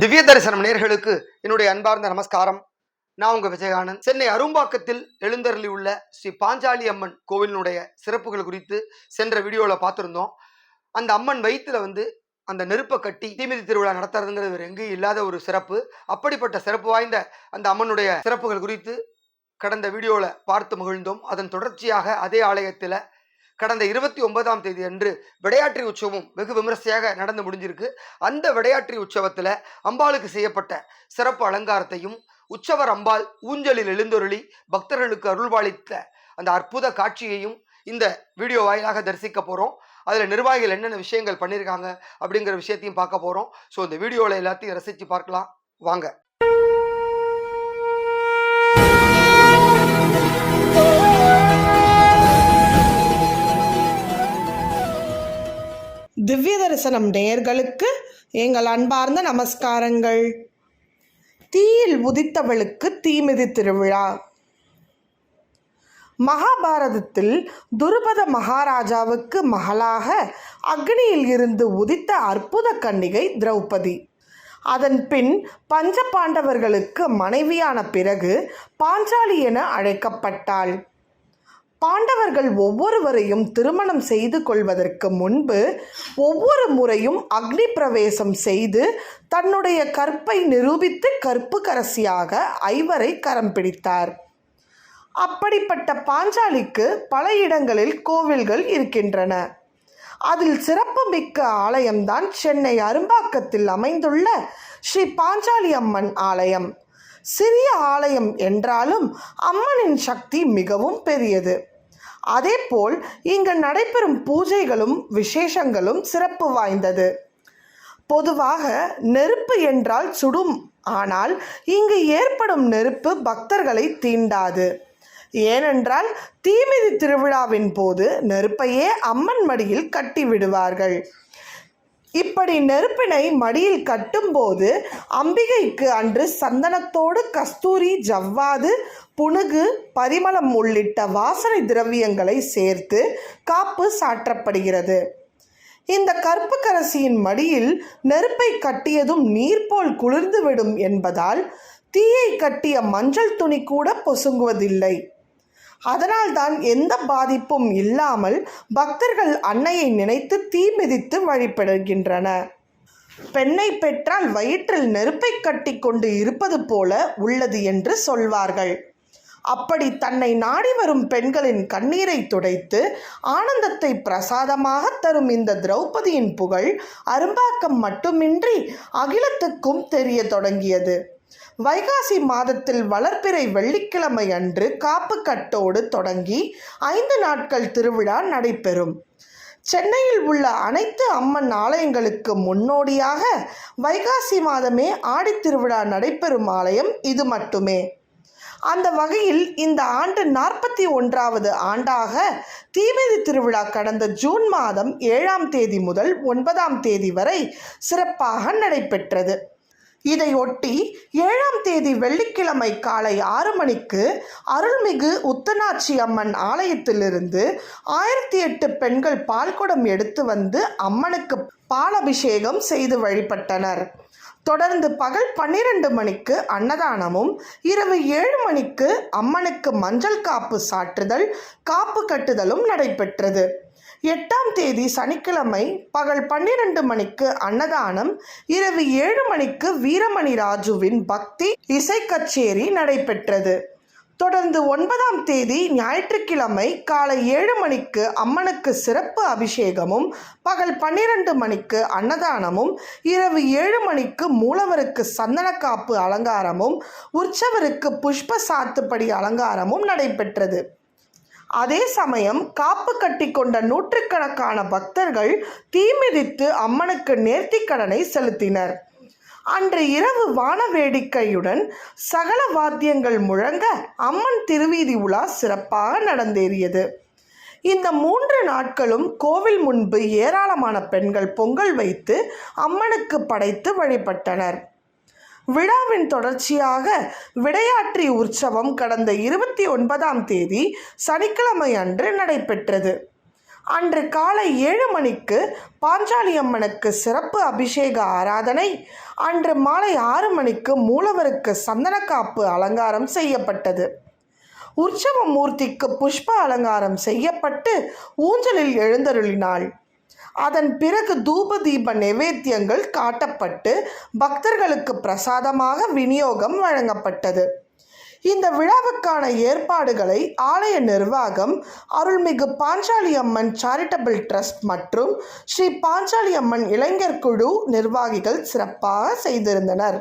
திவ்ய தரிசனம் நேர்களுக்கு என்னுடைய அன்பார்ந்த நமஸ்காரம். நான் உங்க விஜயகானந்த். சென்னை அரும்பாக்கத்தில் எழுந்தருளி உள்ள ஸ்ரீ பாஞ்சாலி அம்மன் கோவிலினுடைய சிறப்புகள் குறித்து சென்ற வீடியோவில் பார்த்துருந்தோம். அந்த அம்மன் வயிற்றுல வந்து அந்த நெருப்பை கட்டி தீமிதி திருவிழா நடத்துறதுங்கிறது வேறு எங்கேயும் இல்லாத ஒரு சிறப்பு. அப்படிப்பட்ட சிறப்பு வாய்ந்த அந்த அம்மனுடைய சிறப்புகள் குறித்து கடந்த வீடியோவில் பார்த்து மகிழ்ந்தோம். அதன் தொடர்ச்சியாக அதே ஆலயத்தில் கடந்த இருபத்தி ஒன்பதாம் தேதி அன்று விடையாற்றி உற்சவம் வெகு விமரிசையாக நடந்து முடிஞ்சிருக்கு. அந்த விடையாற்றி உற்சவத்தில் அம்பாளுக்கு செய்யப்பட்ட சிறப்பு அலங்காரத்தையும் உற்சவர் அம்பாள் ஊஞ்சலில் எழுந்தொருளி பக்தர்களுக்கு அருள்வாளித்த அந்த அற்புத காட்சியையும் இந்த வீடியோ வாயிலாக தரிசிக்க போகிறோம் அதில் நிர்வாகிகள் என்னென்ன விஷயங்கள் பண்ணியிருக்காங்க அப்படிங்கிற விஷயத்தையும் பார்க்க போகிறோம் ஸோ இந்த வீடியோவில் எல்லாத்தையும் ரசித்து பார்க்கலாம். வாங்க. திவ்ய தரிசனம் நேயர்களுக்கு எங்கள் அன்பார்ந்த நமஸ்காரங்கள். தீயில் உதித்தவளுக்கு தீமிதி திருவிழா. மகாபாரதத்தில் துருபத மகாராஜாவுக்கு மகளாக அக்னியில் இருந்து உதித்த அற்புத கன்னிகை திரௌபதி. அதன் பின் பஞ்ச பாண்டவர்களுக்கு மனைவியான பிறகு பாஞ்சாலி என அழைக்கப்பட்டாள். பாண்டவர்கள் ஒவ்வொருவரையும் திருமணம் செய்து கொள்வதற்கு முன்பு ஒவ்வொரு முறையும் அக்னி பிரவேசம் செய்து தன்னுடைய கற்பை நிரூபித்து கற்புக்கரசியாக ஐவரை கரம் பிடித்தார். அப்படிப்பட்ட பாஞ்சாலிக்கு பல இடங்களில் கோவில்கள் இருக்கின்றன. அதில் சிறப்புமிக்க ஆலயம்தான் சென்னை அரும்பாக்கத்தில் அமைந்துள்ள ஸ்ரீ பாஞ்சாலி அம்மன் ஆலயம். சிறிய ஆலயம் என்றாலும் அம்மனின் சக்தி மிகவும் பெரியது. அதேபோல் இங்கு நடைபெறும் பூஜைகளும் விசேஷங்களும் சிறப்பு வாய்ந்தது. பொதுவாக நெருப்பு என்றால் சுடும் ஆனால் இங்கு ஏற்படும் நெருப்பு பக்தர்களை தீண்டாது. ஏனென்றால் தீமிதி திருவிழாவின் போது நெருப்பையே அம்மன் மடியில் கட்டி விடுவார்கள். இப்படி நெருப்பினை மடியில் கட்டும்போது அம்பிகைக்கு அன்று சந்தனத்தோடு கஸ்தூரி ஜவ்வாது புனுகு பரிமளம் உள்ளிட்ட வாசனை திரவியங்களை சேர்த்து காப்பு சாற்றப்படுகிறது. இந்த கற்புக்கரசியின் மடியில் நெருப்பை கட்டியதும் நீர் போல் குளிர்ந்துவிடும் என்பதால் தீயை கட்டிய மஞ்சள் துணி கூட பொசுங்குவதில்லை. அதனால்தான் எந்த பாதிப்பும் இல்லாமல் பக்தர்கள் அன்னையை நினைத்து தீ மிதித்து வழிபடுகின்றன. பெண்ணை பெற்றால் வயிற்றில் நெருப்பை கட்டி கொண்டு இருப்பது போல உள்ளது என்று சொல்வார்கள். அப்படி தன்னை நாடி வரும் பெண்களின் கண்ணீரை துடைத்து ஆனந்தத்தை பிரசாதமாக தரும் இந்த திரௌபதியின் புகழ் அரும்பாக்கம் மட்டுமின்றி அகிலத்துக்கும் தெரிய தொடங்கியது. வைகாசி மாதத்தில் வளர்பிறை வெள்ளிக்கிழமை அன்று காப்பு கட்டோடு தொடங்கி ஐந்து நாட்கள் திருவிழா நடைபெறும். சென்னையில் உள்ள அனைத்து அம்மன் ஆலயங்களுக்கு முன்னோடியாக வைகாசி மாதமே ஆடித்திருவிழா நடைபெறும் ஆலயம் இது மட்டுமே. அந்த வகையில் இந்த ஆண்டு நாற்பத்தி ஒன்றாவது ஆண்டாக தீமிதி திருவிழா கடந்த ஜூன் மாதம் ஏழாம் தேதி முதல் ஒன்பதாம் தேதி வரை சிறப்பாக நடைபெற்றது. இதையொட்டி ஏழாம் தேதி வெள்ளிக்கிழமை காலை ஆறு மணிக்கு அருள்மிகு உத்தனாட்சி அம்மன் ஆலயத்திலிருந்து ஆயிரத்தி எட்டு பெண்கள் பால்குடம் எடுத்து வந்து அம்மனுக்கு பாலபிஷேகம் செய்து வழிபட்டனர். தொடர்ந்து பகல் பன்னிரண்டு மணிக்கு அன்னதானமும் இரவு ஏழு மணிக்கு அம்மனுக்கு மஞ்சள் காப்பு சாற்றுதல் காப்பு கட்டுதலும் நடைபெற்றது. எட்டாம் தேதி சனிக்கிழமை பகல் பன்னிரண்டு மணிக்கு அன்னதானம் இரவு ஏழு மணிக்கு வீரமணி ராஜுவின் பக்தி இசை கச்சேரி நடைபெற்றது. தொடர்ந்து ஒன்பதாம் தேதி ஞாயிற்றுக்கிழமை காலை ஏழு மணிக்கு அம்மனுக்கு சிறப்பு அபிஷேகமும் பகல் பன்னிரண்டு மணிக்கு அன்னதானமும் இரவு ஏழு மணிக்கு மூலவருக்கு சந்தனக்காப்பு அலங்காரமும் உற்சவருக்கு புஷ்ப சாத்துப்படி அலங்காரமும் நடைபெற்றது. அதே சமயம் காப்பு கட்டி கொண்ட நூற்றுக்கணக்கான பக்தர்கள் தீமிதித்து அம்மனுக்கு நேர்த்திக்கடனை செலுத்தினர். அன்று இரவு வான வேடிக்கையுடன் சகல வாத்தியங்கள் முழங்க அம்மன் திருவீதி உலா சிறப்பாக நடந்தேறியது. இந்த மூன்று நாட்களும் கோவில் முன்பு ஏராளமான பெண்கள் பொங்கல் வைத்து அம்மனுக்கு படைத்து வழிபட்டனர். விழாவின் தொடர்ச்சியாக விடையாற்றி உற்சவம் கடந்த இருபத்தி ஒன்பதாம் தேதி சனிக்கிழமை அன்று நடைபெற்றது. அன்று காலை ஏழு மணிக்கு பாஞ்சாலி அம்மனுக்கு சிறப்பு அபிஷேக ஆராதனை அன்று மாலை ஆறு மணிக்கு மூலவருக்கு சந்தனக்காப்பு அலங்காரம் செய்யப்பட்டது. உற்சவ மூர்த்திக்கு புஷ்ப அலங்காரம் செய்யப்பட்டு ஊஞ்சலில் எழுந்தருளினாள். அதன் பிறகு தூப தீப நைவேத்தியங்கள் காட்டப்பட்டு பக்தர்களுக்கு பிரசாதமாக விநியோகம் வழங்கப்பட்டது. இந்த விழாவுக்கான ஏற்பாடுகளை ஆலய நிர்வாகம் அருள்மிகு பாஞ்சாலி அம்மன் சேரிட்டபிள் ட்ரஸ்ட் மற்றும் ஸ்ரீ பாஞ்சாலி அம்மன் இளைஞர் குழு நிர்வாகிகள் சிறப்பாக செய்திருந்தனர்.